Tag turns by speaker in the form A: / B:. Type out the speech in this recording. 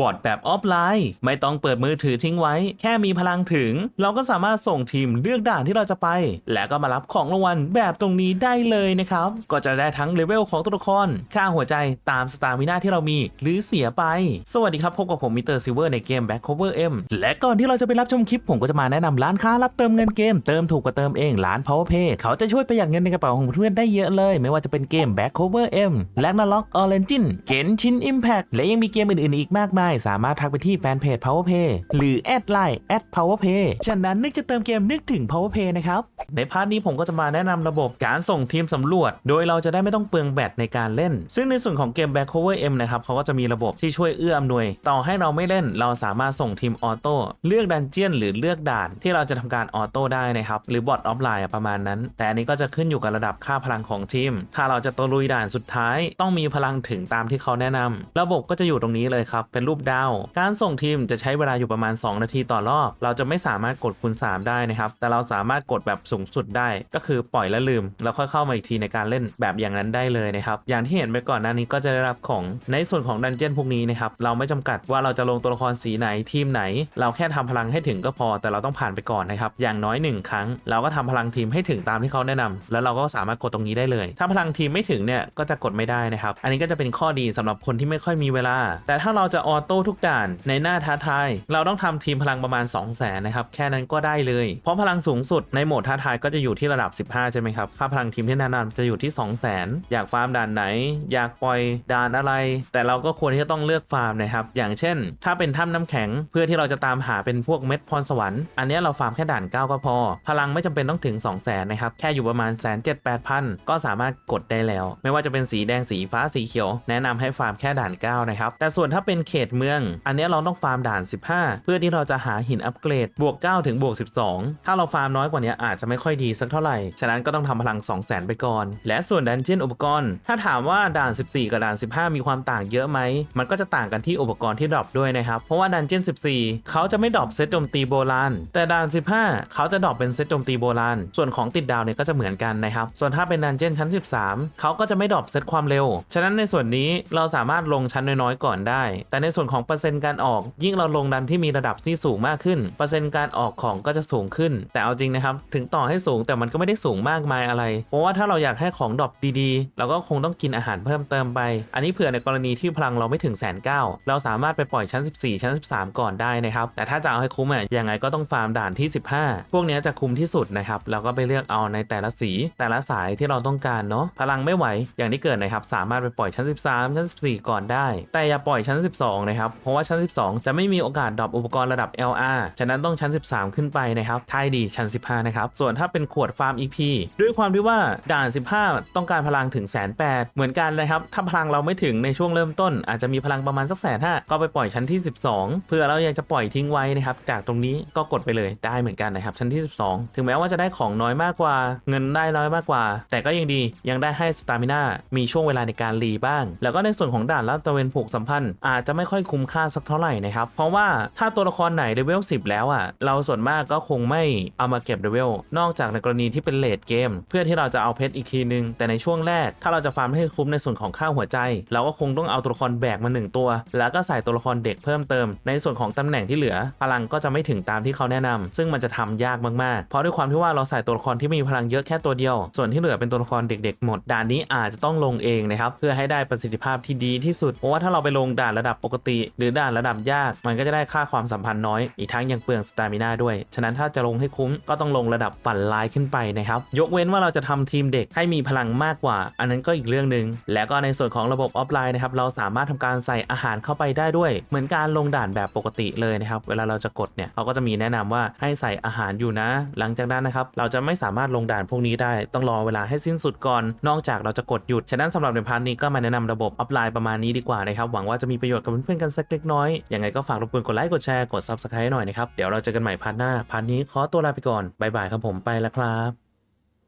A: บอทแบบออฟไลน์ ไม่ต้องเปิดมือถือทิ้งไว้ แค่มีพลังถึง เราก็สามารถส่งทีมเลือกด่านที่เราจะไป และก็มารับของรางวัลแบบตรงนี้ได้เลยนะครับ ก็จะได้ทั้งเลเวลของตัวละคร ค่าหัวใจตามสตาร์มินาที่เรามี หรือเสียไป สวัสดีครับ พบกับผมมิสเตอร์ซิเวอร์ในเกม Back Cover M และก่อนที่เราจะไปรับชมคลิป ผมก็จะมาแนะนำร้านค้ารับเติมเงินเกม เติมถูกกว่าเติมเองร้าน Powerpay เขาจะช่วยประหยัดเงินในกระเป๋าของเพื่อนได้เยอะเลย ไม่ว่าจะเป็นเกม Back Cover M และ n a l o g Origin เกนชิน Impact และยังมีเกมอื่นๆอีกมากมายสามารถทักไปที่แฟนเพจ Powerpay หรือแอดไลน์แอด @powerpay ฉะนั้นนึกจะเติมเกมนึกถึง Powerpay นะครับ ในพาร์ทนี้ผมก็จะมาแนะนำระบบการส่งทีมสำรวจ โดยเราจะได้ไม่ต้องเปลืองแบตในการเล่น ซึ่งในส่วนของเกม Back Cover M นะครับเขาก็จะมีระบบที่ช่วยเอื้ออำนวย ต่อให้เราไม่เล่น เราสามารถส่งทีมออโต้เลือกดันเจียนหรือเลือกด่าน ที่เราจะทำการออโต้ได้นะครับหรือบอทออฟไลน์ประมาณนั้น แต่อันนี้ก็จะขึ้นอยู่กับระดับค่าพลังของทีม ถ้าเราจะตะลุยด่านสุดท้าย ต้องมีพลังถึงตามที่เขาแนะนำระบบก็จะอยู่ตรงนี้เลยครับเป็นรูปดาว การส่งทีมจะใช้เวลาอยู่ประมาณ 2 นาทีต่อรอบ เราจะไม่สามารถกดคูณ3 ได้นะครับ แต่เราสามารถกดแบบสูงสุดได้ ก็คือปล่อยแล้วลืม แล้วค่อยเข้ามาอีกทีในการเล่นแบบอย่างนั้นได้เลยนะครับ อย่างที่เห็นไปก่อนหน้านี้ก็จะได้รับของ ในส่วนของดันเจี้ยนพวกนี้นะครับ เราไม่จำกัดว่าเราจะลงตัวละครสีไหนทีมไหน เราแค่ทำพลังให้ถึงก็พอ แต่เราต้องผ่านไปก่อนนะครับ อย่างน้อย 1 ครั้ง เราก็ทำพลังทีมให้ถึงตามที่เขาแนะนำแล้วเราก็สามารถกดตรงนี้ได้เลย ถ้าพลังทีมไม่ถึงเนี่ย ก็จะกดไม่ได้นะครับ อันนี้ก็จะเป็นข้อดีสำหรับคนที่ไม่ค่อยมีเวลา แต่ถ้าเราจะออโต้ทุกด่านในหน้าท้าทาย เราต้องทำทีมพลังประมาณ 2 0 0 0 0นนะครับแค่นั้นก็ได้เลย เพราะพลังสูงสุดในโหมดท้าทายก็จะอยู่ที่ระดับ 15 ใช่ไหมครับ ค่าพลังทีมที่แนะนำจะอยู่ที่ 2 0 0 0 0 0 อยากฟาร์มด่านไหน อยากปล่อยด่านอะไร แต่เราก็ควรที่จะต้องเลือกฟาร์มนะครับ อย่างเช่น ถ้าเป็นถ้ำน้ำแข็งเพื่อที่เราจะตามหาเป็นพวกเม็ดพรสวรรค์ อันนี้เราฟาร์มแค่ด่าน 9 ก็พอ พลังไม่จำเป็นต้องถึง 2 0 0 0 0 0นะครับ แค่อยู่ประมาณแสนเจ็ดแปดพันก็สามารถกดได้แล้ว ไม่ว่าจะเป็นสีแดงสีฟ้าสีเขียว แนะนำให้ฟาร์มแค่ด่าน 9 นะครับ แต่ส่วนถ้าเป็นเขตเมือง อันนี้เราต้องฟาร์มด่าน 15 เพื่อที่เราจะหาหินอัปเกรดบวก 9 ถึงบวก 12 ถ้าเราฟาร์มน้อยกว่านี้อาจจะไม่ค่อยดีสักเท่าไหร่ ฉะนั้นก็ต้องทำพลัง 2 0 0 0 0 0 ไปก่อน และส่วนดันเจียนอุปกรณ์ ถ้าถามว่าด่าน 14 กับด่าน 15 มีความต่างเยอะไหม มันก็จะต่างกันที่อุปกรณ์ที่ดรอปด้วยนะครับ เพราะว่าดันเจียน 14 เขาจะไม่ดรอปเซตโจมตีโบราณ แต่ด่าน 15 เขาจะดรอปเป็นเซตโจมตีโบราณ ส่วนของติดดาวเนี่ยก็จะเหมือนกันนะครับ ส่วนถ้าเป็นดันเจียนชั้น 13 เขาก็จะไม่ดรอปเซตความเร็ว ฉะนั้นในส่วนนี้เราสามารถลงชั้นน้อยๆก่อนได้ แต่ในส่วนของเปอร์เซ็นต์การออก ยิ่งเราลงดันที่มีระดับที่สูงมากขึ้น เปอร์เซ็นต์การออกของก็จะสูงขึ้น แต่เอาจริงนะครับ ถึงต่อให้สูงแต่มันก็ไม่ได้สูงมากมายอะไร เพราะว่าถ้าเราอยากให้ของดรอปดีๆ เราก็คงต้องกินอาหารเพิ่มเติมไป อันนี้เผื่อในกรณีที่พลังเราไม่ถึงแสนเก้าเราสามารถไปปล่อยชั้น 14 ชั้น 13 ก่อนได้นะครับ แต่ถ้าจะเอาให้คุ้มอะยังไงก็ต้องฟาร์มด่านที่ 15 พวกนี้จะคุ้มที่สุดนะครับเราก็ไปเลือกเอาในแต่ละสี แต่ละสายที่เราต้องการเนาะพลังไม่ไหวอย่างที่เกิดนะครับสามารถไปปล่อยชั้น 13 ชั้น 14 ก่อนได้ แต่อย่าปล่อยชั้น 12นะครับ เพราะว่าชั้น 12 จะไม่มีโอกาสดรอปอุปกรณ์ระดับ LR ฉะนั้นต้องชั้น 13 ขึ้นไปนะครับท้ายดีชั้น 15 นะครับ ส่วนถ้าเป็นขวดฟาร์ม EP ด้วยความที่ว่าด่าน 15 ต้องการพลังถึงแสนแปดเหมือนกันเลยครับ ถ้าพลังเราไม่ถึงในช่วงเริ่มต้น อาจจะมีพลังประมาณสักแสนห้าก็ไปปล่อยชั้นที่ 12 เพื่อเราอยากจะปล่อยทิ้งไว้นะครับจากตรงนี้ก็กดไปเลยได้เหมือนกันนะครับชั้นที่ 12 ถึงแม้ว่าจะได้ของน้อยมากกว่า เงินได้น้อยมากกว่า แต่ก็ยังดียังได้ให้สตามิน่ามีช่วงเวลาในการรีบ้าง แล้วก็ในส่วนของด่านลาดตะเวนผูกสัมพันธ์อาจจะไม่ค่อยคุ้มค่าสักเท่าไหร่นะครับ เพราะว่าถ้าตัวละครไหนเลเวล10 แล้วอะเราส่วนมากก็คงไม่เอามาเก็บเลเวลนอกจากในกรณีที่เป็นเลดเกม เพื่อที่เราจะเอาเพชรอีกทีนึง แต่ในช่วงแรก ถ้าเราจะฟาร์มให้คุ้มในส่วนของค่าหัวใจ เราก็คงต้องเอาตัวละครแบกมาหนึ่งตัว แล้วก็ใส่ตัวละครเด็กเพิ่มเติม ในส่วนของตำแหน่งที่เหลือ พลังก็จะไม่ถึงตามที่เขาแนะนำซึ่งมันจะทำยากมากๆ เพราะด้วยความที่ว่าเราใส่ตัวละครที่มีพลังเยอะแค่ตัวเดียว ส่วนที่เหลือเป็นตัวละครเด็ก ๆ หมดด่านนี้อาจจะต้องลงเองนะครับเพื่อให้ได้ประสิทธิภาพที่ดีที่สุดเพราะว่าถ้าเราไปลงด่านระดับปกติ หรือด่านระดับยาก มันก็จะได้ค่าความสัมพันธ์น้อย อีกทั้งยังเปลืองสตามิน่าด้วย ฉะนั้นถ้าจะลงให้คุ้มก็ต้องลงระดับฝันลายขึ้นไปนะครับ ยกเว้นว่าเราจะทำทีมเด็กให้มีพลังมากกว่า อันนั้นก็อีกเรื่องหนึ่ง แล้วก็ในส่วนของระบบออฟไลน์นะครับ เราสามารถทำการใส่อาหารเข้าไปได้ด้วย เหมือนการลงด่านแบบปกติเลยนะครับ เวลาเราจะกดเนี่ยเขาก็จะมีแนะนำว่าให้ใส่อาหารอยู่นะ หลังจากนั้นนะครับเราจะไม่สามารถลงด่านพวกนี้ได้ ต้องรอเวลาให้สิ้นสุดก่อน นอกจากเราจะกดหยุด ฉะนั้นสำหรับในพาร์ทนี้ก็มาแนะนำระบบออฟไลน์ประมาณนี้ดีกว่านะครับ หวังว่าจะมีประโยชน์กับเพื่อนๆกันสักเล็กน้อยยังไงก็ฝากรบกวนกดไลค์กดแชร์กด subscribe หน่อยนะครับเดี๋ยวเราเจอกันใหม่พาร์ทหน้าพาร์ทนี้ขอตัวลาไปก่อนบายบายครับผมไปแล้วครับ